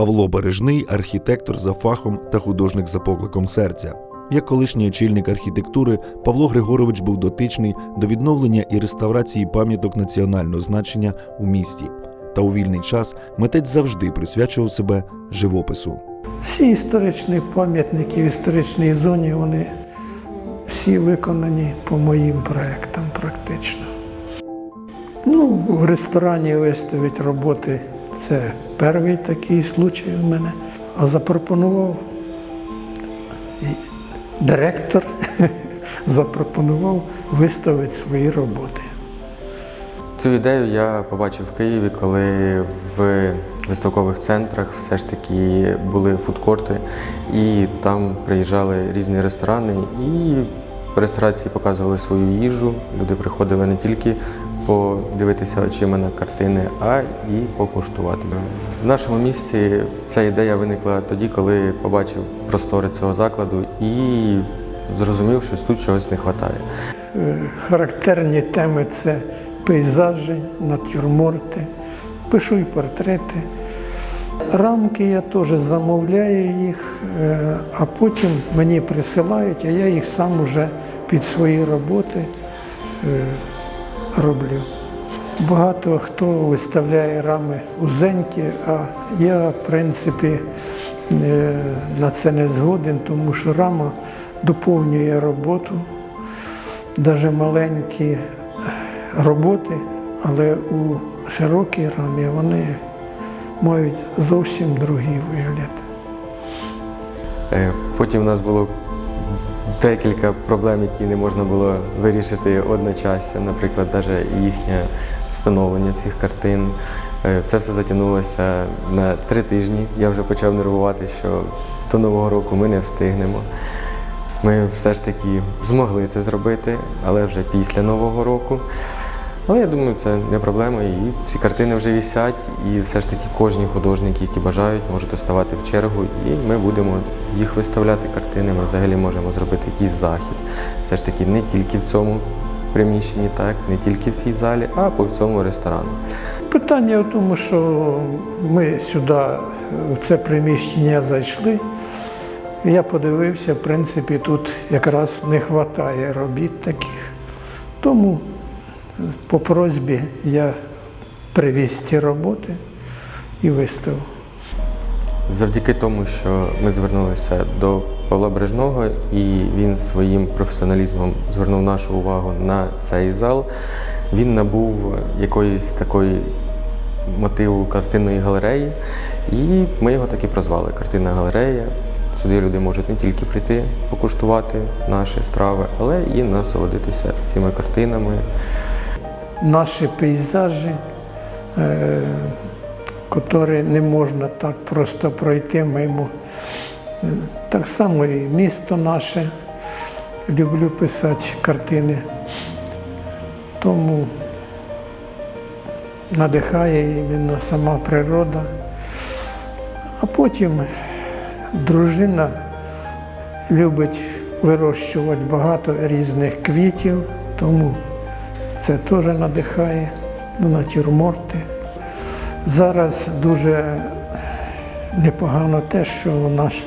Павло Бережний архітектор за фахом та художник за покликом серця. Як колишній очільник архітектури, Павло Григорович був дотичний до відновлення і реставрації пам'яток національного значення у місті. Та у вільний час митець завжди присвячував себе живопису. Всі історичні пам'ятники в історичній зоні, вони всі виконані по моїм проектам практично. Ну, в ресторані виставити роботи це перший такий случай у мене. А запропонував директор запропонував виставити свої роботи. Цю ідею я побачив в Києві, коли в виставкових центрах все ж таки були фудкорти, і там приїжджали різні ресторани, і в ресторації показували свою їжу. Люди приходили не тільки подивитися очима на картини, а і покуштувати. В нашому місті ця ідея виникла тоді, коли побачив простори цього закладу і зрозумів, що тут чогось не вистачає. Е, Характерні теми це пейзажі, натюрморти, пишу і портрети. Рамки я теж замовляю їх, е, а потім мені присилають, а я їх сам уже під свої роботи е, роблю. Багато хто виставляє рами узенькі, а я, в принципі, е, на це не згоден, тому що рама доповнює роботу навіть маленькі роботи, але у широкій рамі вони мають зовсім другий вигляд. Е, Потім у нас було декілька проблем, які не можна було вирішити одночасно, наприклад, навіть їхнє встановлення цих картин. Е, Це все затягнулося на три тижні. Я вже почав нервувати, що до Нового року ми не встигнемо. Ми все ж таки змогли це зробити, але вже після Нового року. Але я думаю, це не проблема. І ці картини вже висять, і все ж таки кожні художники, які бажають, можуть доставати в чергу, і ми будемо їх виставляти картини. Ми взагалі можемо зробити якийсь захід. Все ж таки не тільки в цьому приміщенні, так, не тільки в цій залі, а по всьому ресторану. Питання в тому, що ми сюди, в це приміщення зайшли. Я подивився, в принципі, тут якраз не вистачає робіт таких. Тому по просьбі я привіз ці роботи і виставив. Завдяки тому, що ми звернулися до Павла Бережного, і він своїм професіоналізмом звернув нашу увагу на цей зал, він набув якоїсь такої мотиву картинної галереї, і ми його так і прозвали Картинна галерея. Сюди люди можуть не тільки прийти покуштувати наші страви, але і насолодитися цими картинами. Наші пейзажі, е, котрі не можна так просто пройти мимо. Е, Так само і місто наше. Люблю писати картини. Тому надихає іменно сама природа. А потім дружина любить вирощувати багато різних квітів, тому це теж надихає на натюрморти. Зараз дуже непогано те, що у нас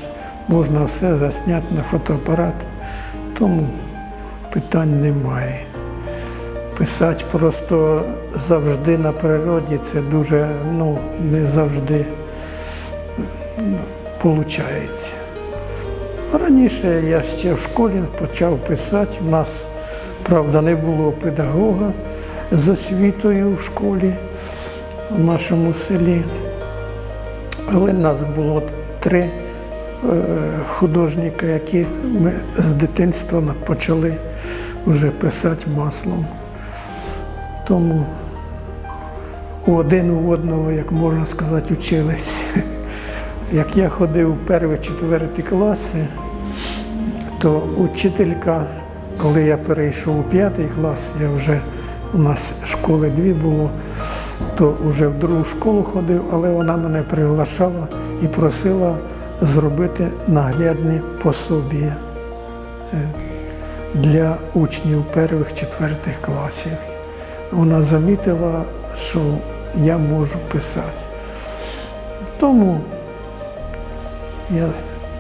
можна все засняти на фотоапарат, тому питань немає. Писати просто завжди на природі це дуже ну, не завжди виходить. Раніше я ще в школі почав писати. У нас, правда, не було педагога з освітою в школі в нашому селі. Але нас було три е, художника, які ми з дитинства почали вже писати маслом. Тому один у одного, як можна сказати, учились. Як я ходив у перші-четверті класи, то учителька, коли я перейшов у п'ятий клас, я вже у нас школи дві було, то вже в другу школу ходив, але вона мене приглашала і просила зробити наглядні пособія е, для учнів перших-четвертих класів. Вона замітила, що я можу писати. Тому я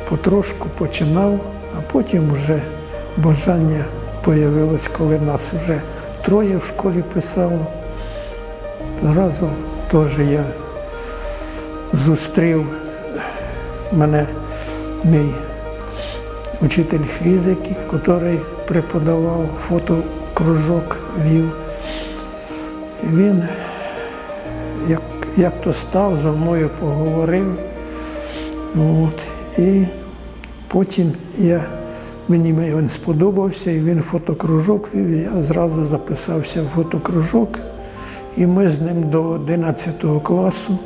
потрошку починав, а потім вже бажання появилось, коли нас вже троє в школі писало. Зразу теж я зустрів мене мій учитель фізики, який преподавав фотокружок вів. Він, як, як то став, зі мною поговорив. От, і потім я, мені він сподобався, і він фотокружок вів. Я зразу записався в фотокружок. І ми з ним до 11 класу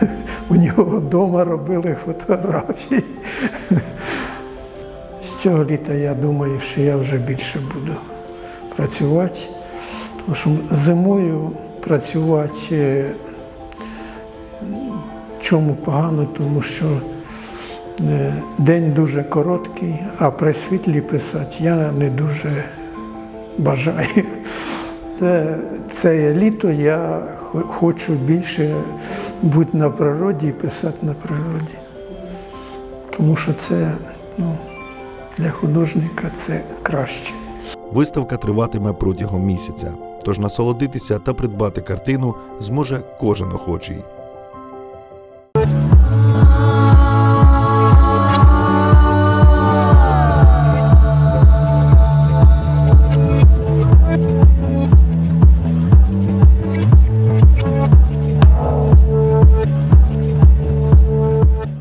у нього вдома робили фотографії. З цього літа я думаю, що я вже більше буду працювати. Тому що зимою працювати е, чому погано, тому що день дуже короткий, а при світлі писати я не дуже бажаю. Це, це літо я хочу більше бути на природі і писати на природі. Тому що це ну, для художника це краще. Виставка триватиме протягом місяця, тож насолодитися та придбати картину зможе кожен охочий.